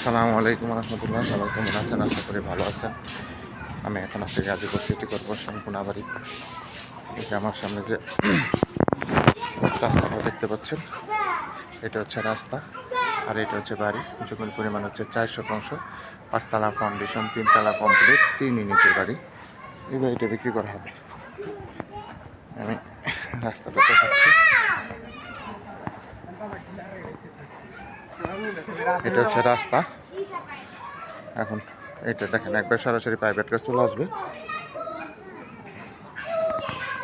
আসসালামু আলাইকুম রহমতুল্লাহ। সবাই কেমন আছেন? আশা করি ভালো আছেন। আমি এখন আছি গাজীপুর সিটি কর্পোরেশন কোনাবাড়ি যে আমার সামনে যে রাস্তাটা দেখতে পাচ্ছেন, এটা হচ্ছে রাস্তা আর এটা হচ্ছে বাড়ি। জমির পরিমাণ হচ্ছে চার শতাংশ পাঁচতলা ফাউন্ডেশন তিনতলা কমপ্লিট তিন ইউনিটের বাড়ি। এই বাড়িটা বিক্রি করা হবে। আমি রাস্তাটা দেখাচ্ছি। এটা হচ্ছে রাস্তা। এখন এটা দেখেন, একবার সরাসরি প্রাইভেট কাজ চলে আসবে।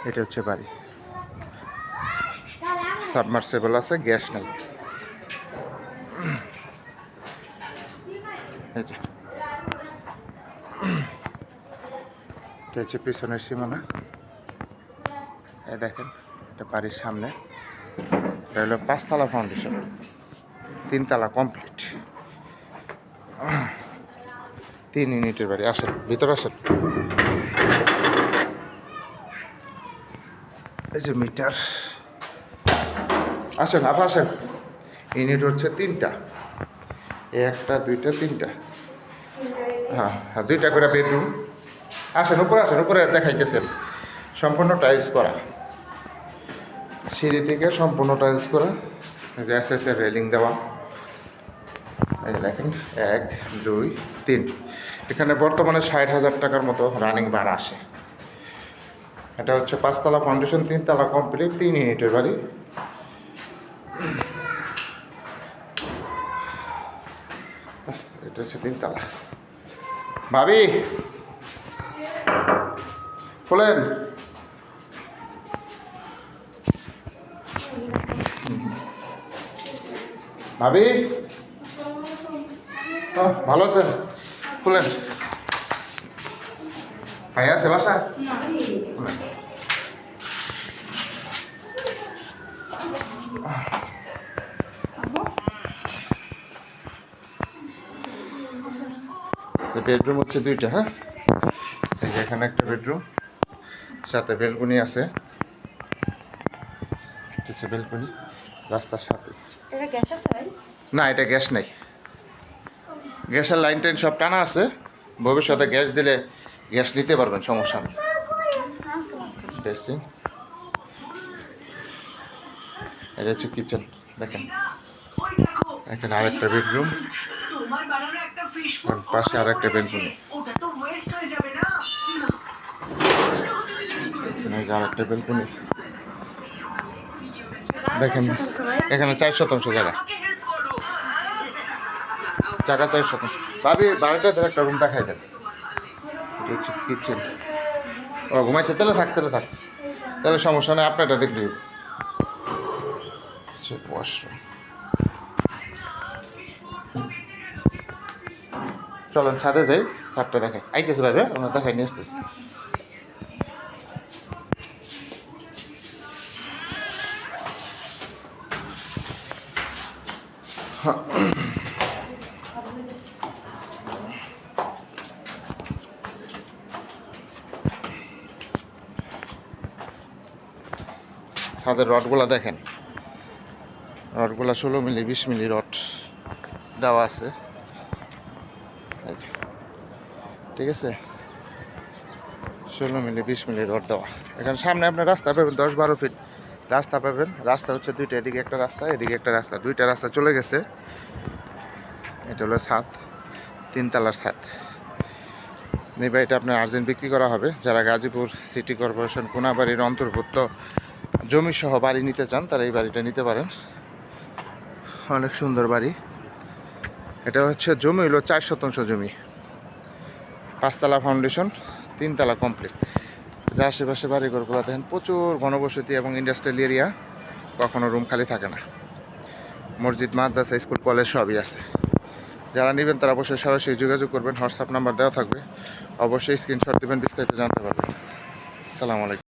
এটা হচ্ছে বাড়ি। সাবমার্সেবল আছে, গ্যাস নেই। হচ্ছে পিছনের সীমানা। এই দেখেন, এটা বাড়ির সামনে। এটা হলো পাঁচতলা ফাউন্ডেশন তিনতলা কমপ্লিট তিন ইউনিটের বাড়ি, আসেন, ভিতরে আসেন। এই যে মিটার। আসেন, আপা, আসেন। ইউনিট হচ্ছে তিনটা। একটা, দুইটা, তিনটা। হ্যাঁ হ্যাঁ দুইটা করে বেডরুম। আসেন, উপরে আসেন, উপরে দেখাইতেছেন। সম্পূর্ণ টাইলস করা। সিঁড়ি থেকে সম্পূর্ণ টাইলস করা। যে এস রেলিং দেওয়া। এই দেখেন, এক, দুই, তিন। এখানে বর্তমানে ষাট হাজার টাকার মতো রানিং বার আসে। এটা হচ্ছে পাঁচতলা ফাউন্ডেশন তিনতলা কমপ্লিট তিন ইউনিটের বাড়ি। এটা হচ্ছে তিনতলা। ভাবি, খোলেন। ভাবি ভালো আছেন? খুলেন। ভাই আছে বাসা? বেডরুম হচ্ছে দুইটা হ্যাঁ? এই যে এখানে একটা বেডরুম সাথে বেলকুনি আছে। বেলকুনি রাস্তার সাথে। গ্যাস না এটা গ্যাস নেই। গ্যাসের লাইন টাইন সব টানা আছে। ভবিষ্যতে গ্যাস দিলে গ্যাস নিতে পারবেন, সমস্যা নেই। ড্রেসিং এটা হচ্ছে কিচেন দেখেন। এখানে আরেকটা বেডরুম একটা ফিশ আর পাশে আরেকটা বেডরুম বেলকুনি দেখেন, এখানে চার শতাংশ জায়গা। জায়গা চার শতাংশ ভাবি বারোটাতে একটা রুম দেখাই দেন। এটা কিচেন ও, ঘুমাইছে? তাহলে থাক তাহলে থাক। তাহলে সমস্যা নেই, আপনারটা দেখলি ওয়াশরুম চলেন, ছাদে যাই, ছাদটা দেখাই। আইতেছে ভাবে ওনার দেখাই, নিয়ে আসতেছে। ছাদের রডগুলা দেখেন। রডগুলা ষোলো মিলি, বিশ মিলি রড দেওয়া আছে। ঠিক আছে? ষোলো মিলি, বিশ মিলি রড দেওয়া। এখানে সামনে আপনার রাস্তা পাবেন দশ বারো ফিট রাস্তা পাবেন। রাস্তা হচ্ছে দুইটা, এদিকে একটা রাস্তা, এদিকে একটা রাস্তা। দুইটা রাস্তা চলে গেছে। এটা হলো ছাদ, তিনতলার ছাদ। এই বাড়িটা আপনার আর্জেন্ট বিক্রি করা হবে। যারা গাজীপুর সিটি কর্পোরেশন, কোনাবাড়ির অন্তর্ভুক্ত জমি সহ বাড়ি নিতে চান, তারা এই বাড়িটা নিতে পারেন। অনেক সুন্দর বাড়ি। এটা হচ্ছে জমি হলো চার শতাংশ জমি। পাঁচতলা ফাউন্ডেশন তিনতলা কমপ্লিট যা আশেপাশে বাড়িঘরগুলো দেখেন, প্রচুর ঘনবসতি এবং ইন্ডাস্ট্রিয়াল এরিয়া কখনো রুম খালি থাকে না। মসজিদ, মাদ্রাসা, স্কুল কলেজ সবই আছে। যারা নেবেন তারা অবশ্যই সরাসরি যোগাযোগ করবেন, হোয়াটসঅ্যাপ নাম্বার দেওয়া থাকবে। অবশ্যই স্ক্রিনশট দেবেন, বিস্তারিত জানতে পারবেন। আসসালামু আলাইকুম।